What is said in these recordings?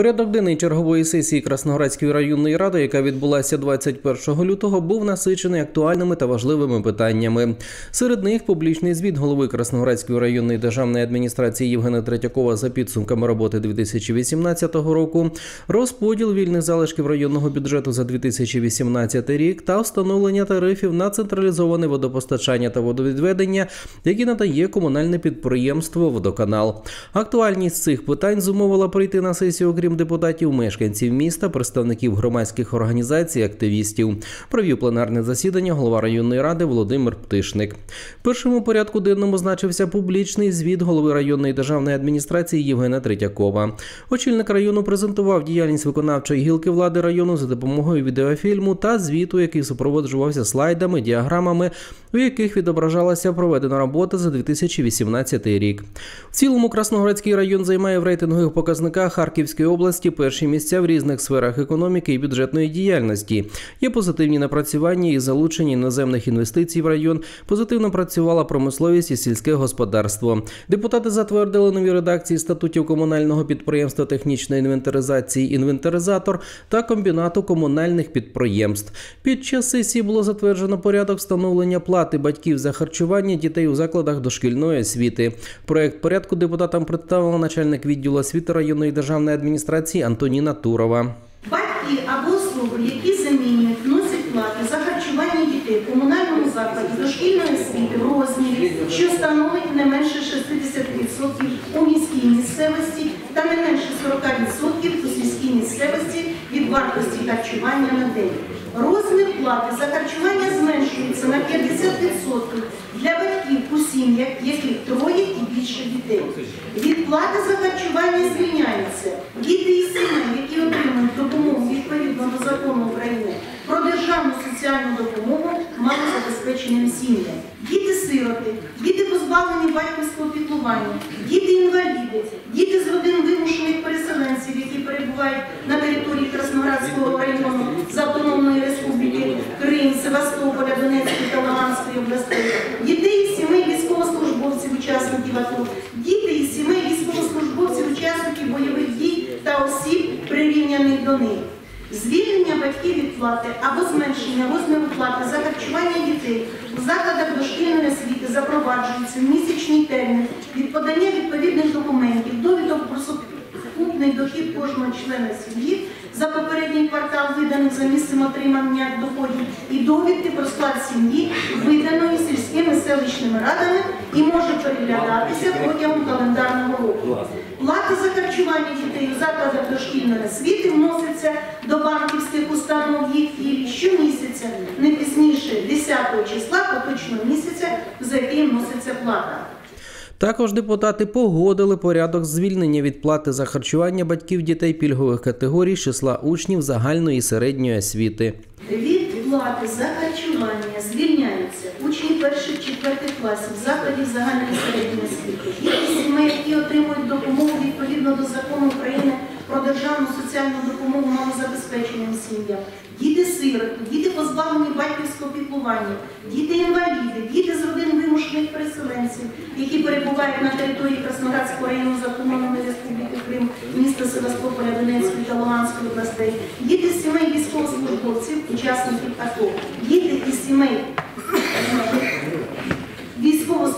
Порядок денний чергової сесії Красноградської районної ради, яка відбулася 21 лютого, був насичений актуальними та важливими питаннями. Серед них публічний звіт голови Красноградської районної державної адміністрації Євгена Третьякова за підсумками роботи 2018 року, розподіл вільних залишків районного бюджету за 2018 рік та встановлення тарифів на централізоване водопостачання та водовідведення, які надає комунальне підприємство Водоканал. Актуальність цих питань зумовила прийти на сесію, окрім депутатів, мешканців міста, представників громадських організацій, активістів. Провів пленарне засідання голова районної ради Володимир Птишник. Першим у порядку денному значився публічний звіт голови районної державної адміністрації Євгена Третьякова. Очільник району презентував діяльність виконавчої гілки влади району за допомогою відеофільму та звіту, який супроводжувався слайдами, діаграмами, у яких відображалася проведена робота за 2018 рік. В цілому Красноградський район займає в рейтингових показниках Харківської області перші місця в різних сферах економіки і бюджетної діяльності. Є позитивні напрацювання і залучення іноземних інвестицій в район. Позитивно працювала промисловість і сільське господарство. Депутати затвердили нові редакції статутів комунального підприємства технічної інвентаризації інвентаризатор та комбінату комунальних підприємств. Під час сесії було затверджено порядок встановлення плати батьків за харчування дітей у закладах дошкільної освіти. Проект порядку депутатам представила начальник відділу освіти районної державної адміністрації Антоніна Турова. Батьки або особи, які замінюють, вносять плати за харчування дітей в комунальному закладі дошкільної освіти в розмірі, що становить не менше 60% у міській місцевості та не менше 40% у сільській місцевості від вартості харчування на день. Розмір плати за харчування зменшується на 50% для батьків у сім'ях, яких троє і більше дітей. Від плати за харчування звільняються діти із сімей, які отримують допомогу відповідно до закону України про державну соціальну допомогу малозабезпеченим сім'ям, діти-сироти, діти позбавлені батьківського піклування, діти-інваліди, діти з родин вимушених переселенців, які перебувають на території Красноградського району з Автономної Республіки Крим, Севастополя, Донецької та Луганської областей, дітей сімей військовослужбовців, учасників АТО, діти із сімей військовослужбовців, учасників бойових дій та осіб, прирівняних до них. Звільнення батьків від плати або зменшення розміру плати за харчування дітей у закладах дошкільної освіти запроваджується в місячний термін від подання відповідних документів, довідок про сукупний дохід кожного члена сім'ї за попередній квартал виданих за місцем отримання доходів і довідки про склад сім'ї, виданої сільськими селищними радами і може переглядатися протягом календарного року. Плата за харчування дітей у закладах дошкільної освіти вноситься до банківських установ їх філій щомісяця, не пізніше 10 числа поточного місяця, за який вноситься плата. Також депутати погодили порядок звільнення від плати за харчування батьків дітей пільгових категорій числа учнів загальної і середньої освіти. Від плати за харчування 4 класів закладів загальної середньої освіти, кількість сімей, які отримують допомогу відповідно до закону України про державну соціальну допомогу малозабезпеченим сім'ям, діти сир, діти позбавлені батьківського піклування, діти-інваліди, діти з родин вимушених переселенців, які перебувають на території Красноградського району Законної Республіки Крим, міста Севастополя, Донецької та Луганської областей, діти з сімей військовослужбовців, учасників АТО, діти із сімей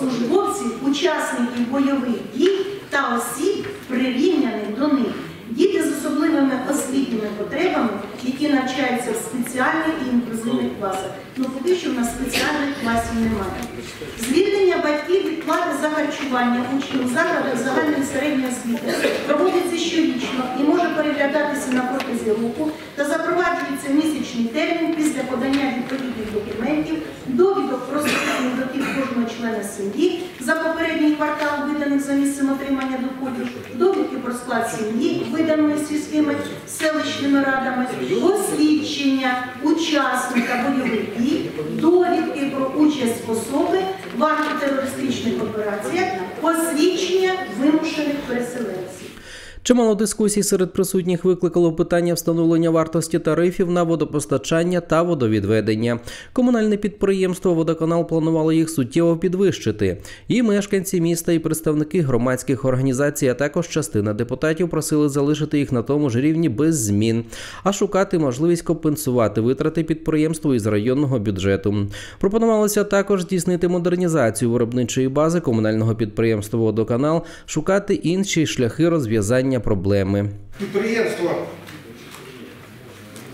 військовослужбовців, учасників бойових дій та осіб, прирівняних до них. Діти з особливими освітніми потребами, які навчаються в спеціальних і інклюзивних класах. Ну, поки що в нас спеціальних класів немає. Звільнення батьків від плати за харчування учнів закладах загальної середньої освіти проводиться щорічно і може переглядатися на протязі року та запроваджується в місячний термін після подання відповідних документів, довідок про сукупний дохід кожного члена сім'ї за попередній квартал виданих за місцем отримання доходів, довідки про склад сім'ї, виданої сільськими селищними радами, освідчення учасника бойових дій, довідки про участь особи в антитерористичних операціях, освідчення вимушених переселенців. Чимало дискусій серед присутніх викликало питання встановлення вартості тарифів на водопостачання та водовідведення. Комунальне підприємство Водоканал планувало їх суттєво підвищити. І мешканці міста, і представники громадських організацій, а також частина депутатів просили залишити їх на тому ж рівні без змін, а шукати можливість компенсувати витрати підприємству із районного бюджету. Пропонувалося також здійснити модернізацію виробничої бази комунального підприємства Водоканал, шукати інші шляхи розв'язання проблеми. Підприємство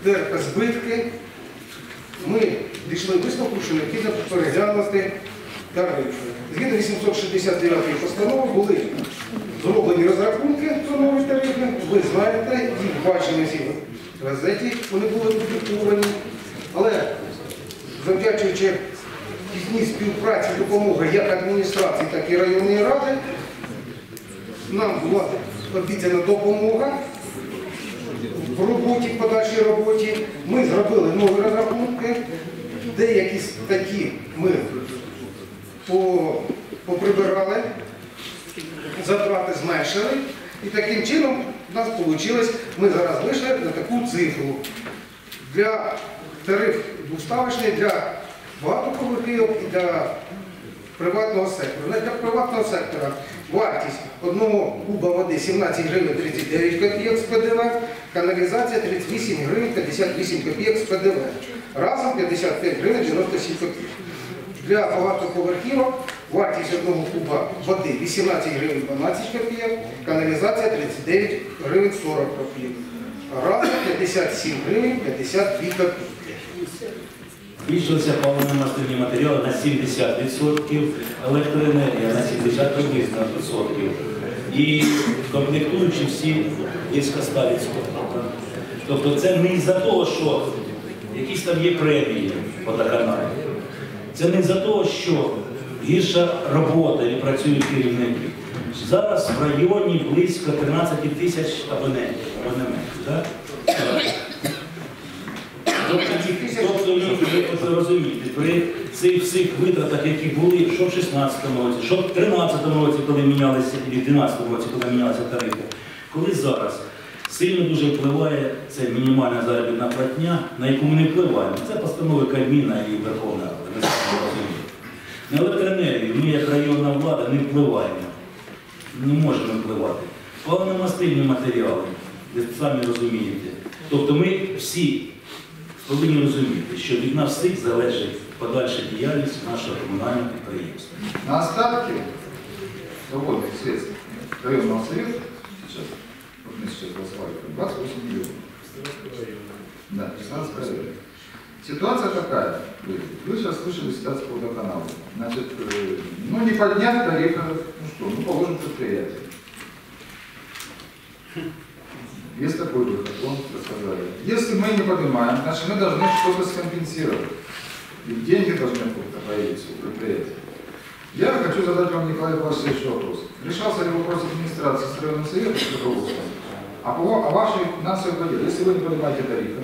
терпе збитки. Ми дійшли висновку, що необхідно переглянути тарифи. Згідно 869 постанови були зроблені розрахунки нові тарифи. Ви знаєте, їх бачили всі в газеті, вони були опубліковані. Але завдячуючи тісній співпраці допомоги як адміністрації, так і районної ради, нам була обіцяна допомога в роботі, в подальшій роботі. Ми зробили нові розрахунки, деякі статті ми поприбирали, затрати зменшили. І таким чином у нас вийшло, ми зараз вийшли на таку цифру. Для тариф двоставочний для багатоповерхівок і для приватного сектору. Ну, Для приватного сектора вартість одного куба води 17 гривень 39 копійок з ПДВ, каналізація 38 гривень 58 копійок з ПДВ. Разом 55 гривень 97 копійок. Для багатоповерхівок вартість одного куба води 18 гривень 12 копійок, каналізація 39 гривень 40 копійок. Разом 57 гривень 52 копійки. Збільшилися паливно-мастильні матеріали на 70%, електроенергія на 71%. І комплектуючі всі близько 100%. Тобто це не із-за того, що якісь там є премії по водоканалі. Це не із-за того, що гірша робота і працюють керівники. Зараз в районі близько 13 тисяч абонентів. Тобто, тобто ви розумієте, при цих всіх витратах, які були, що в 16-му році, що в 13-му році, коли мінялися, і в 12-му році, коли мінялися тарифи, коли зараз сильно дуже впливає це мінімальна заробітна платня, на яку ми не впливаємо. Це постанови Кабміна і Верховна Рада. На електроенергію ми, як районна влада, не впливаємо. Не можемо впливати. Паливно-мастильні матеріали, ви самі розумієте. Тобто ми всі повинні розуміти, що від нас всіх залежить подальша діяльність нашого комунального підприємства. На остатки свободных средств районного совета сейчас, вот мы сейчас голосовали, 28 миллионов. Да, 16 районов. Ситуация такая, вы, вы сейчас слышали ситуацию по водоканалу. Значит, э, ну не поднять тарифы, ну что, ну положим предприятие. Есть такой выход, он рассказали. Если мы не поднимаем, значит мы должны что-то скомпенсировать. И деньги должны появиться у предприятия. Я хочу задать вам, Николай следующий вопрос. Решался ли вопрос администрации с районным советом, а по о вашей финансовой поддержке? Если вы не поднимаете тарифы,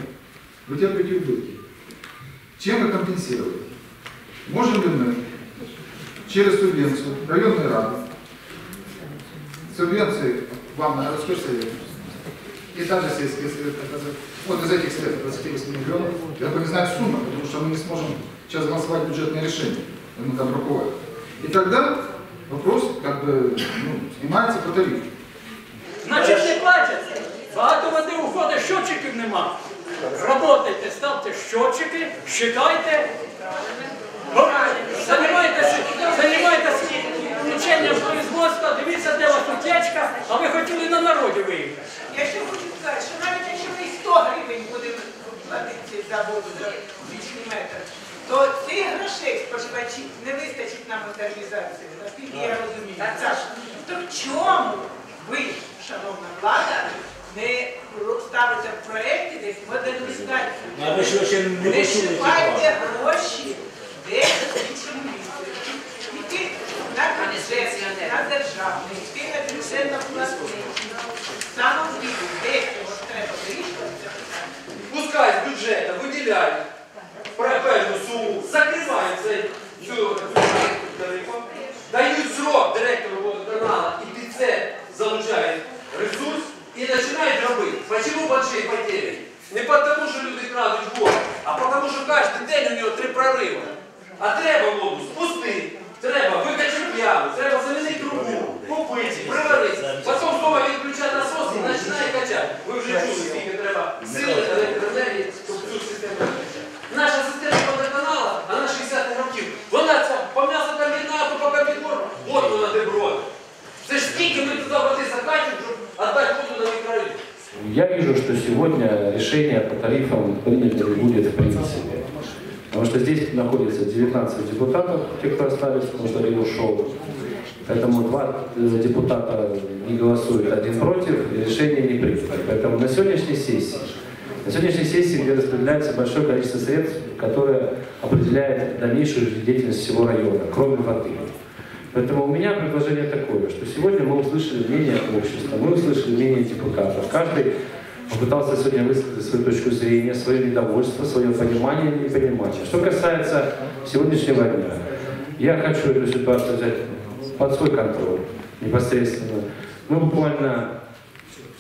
вы терпите убытки. Чем вы компенсируете? Можем ли мы через субвенцию районной рады, субвенции вам на городской и также сельские советы, вот из этих средств 28 миллионов, я бы не знаю сумму, потому что мы не сможем сейчас голосовать бюджетное решение, мы там руководим. И тогда вопрос как бы ну, снимается по тарифу. Значить, не платять. Багато води уходить, щотчиків нема. Работайте, ставте щотчики, считайте. Модернізацію, наскільки я розумію. То в чому ви, шановна влада, не ставите в проєкті десь модернізацію? Не шукайте гроші десь в іншому місці. Іти на бюджет, на державний, йти на бюджет на власний. Саме де його треба вирішувати пускай з бюджету виділяють певну суму, закривають цю директору водоканалу і під це залучають ресурс, робити. Почему большие потери? Не потому, що люди крадуть воду, а тому, що кожен день у нього три прориви. А треба воду спустити, треба викачати пляму, треба замінити трубу, купити, приварити. Потім знову відключати насос і починає качати. Ви вже чули, скільки треба сили електроенергії, Я вижу, что сегодня решение по тарифам принято не будет в принципе. Потому что здесь находится 19 депутатов, те, кто остались, потому что один ушел. Поэтому два э, депутата не голосуют, один против, и решение не принято. Поэтому на сегодняшней сессии, на сегодняшней сессии, где распределяется большое количество средств, которое определяет дальнейшую деятельность всего района, кроме воды. Поэтому у меня предложение такое, что сегодня мы услышали мнение общества, мы услышали мнение депутатов. Каждый попытался сегодня высказать свою точку зрения, свое недовольство, свое понимание или непонимание. Что касается сегодняшнего дня, я хочу эту ситуацию взять под свой контроль непосредственно. Мы буквально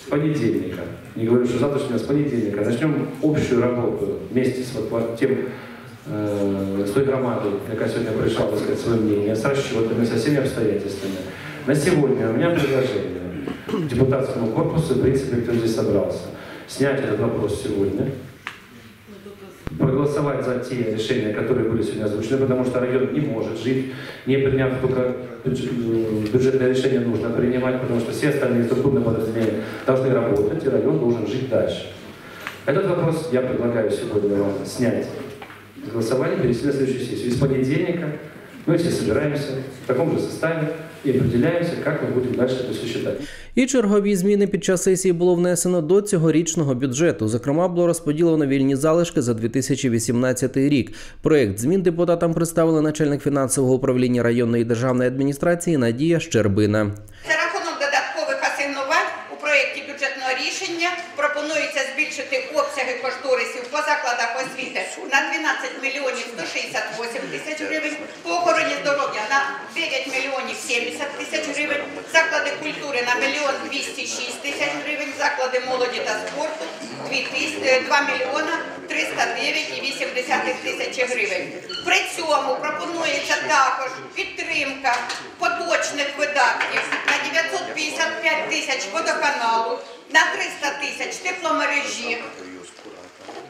с понедельника, не говорю, что завтрашнего, с понедельника начнем общую работу вместе с вот тем э, с той громадой, яка сегодня пришла высказать свое мнение, с расчетами, со всеми обстоятельствами. На сегодня у меня предложение депутатскому корпусу, в принципе, кто здесь собрался, снять этот вопрос сегодня, проголосовать за те решения, которые были сегодня озвучены, потому что район не может жить, не приняв только э, бюджетное решение нужно принимать, потому что все остальные структурные подразделения должны работать, и район должен жить дальше. Этот вопрос я предлагаю сегодня вам снять с голосования, перенести на следующую сессию. И с понедельника мы все собираемся в таком же составе и определяемся, как мы будем дальше это все считать. І чергові зміни під час сесії було внесено до цьогорічного бюджету. Зокрема, було розподілено вільні залишки за 2018 рік. Проект змін депутатам представила начальник фінансового управління районної державної адміністрації Надія Щербина. Освіти на 12 мільйонів 168 тисяч гривень, по охороні здоров'я на 9 мільйонів 70 тисяч гривень, заклади культури на мільйон 206 тисяч гривень, заклади молоді та спорту 2 тис- е, 2 мільйона 309,8 тисячі гривень. При цьому пропонується також підтримка поточних видатків на 955 тисяч водоканалу, на 300 тисяч тепломережі.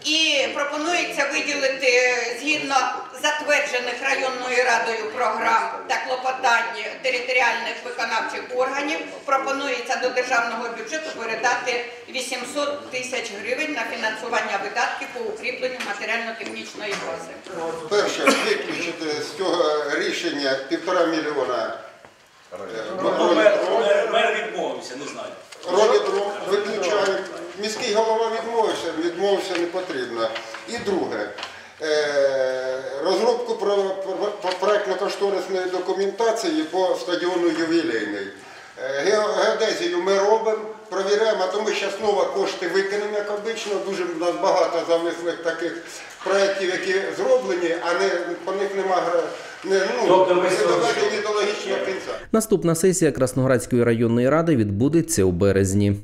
І пропонується виділити згідно затверджених районною радою програм та клопотань територіальних виконавчих органів. Пропонується до державного бюджету передати 800 тисяч гривень на фінансування видатків по укріпленню матеріально-технічної бази. Перше, виключити з цього рішення півтора мільйона Мер, відмовився, не знаю. Ролідром виключають. Міський голова відмовився, відмовився не потрібно. І друге, е, розробку про, про проектно-кошторисної документації по стадіону ювілейний. Е, Геодезію ми робимо, провіряємо, а то ми зараз знову кошти викинемо, як обично. Дуже в нас багато замислих таких проєктів, які зроблені, а не, по них нема гра- не, ну, Тобто не до логічного кінця. Наступна сесія Красноградської районної ради відбудеться у березні.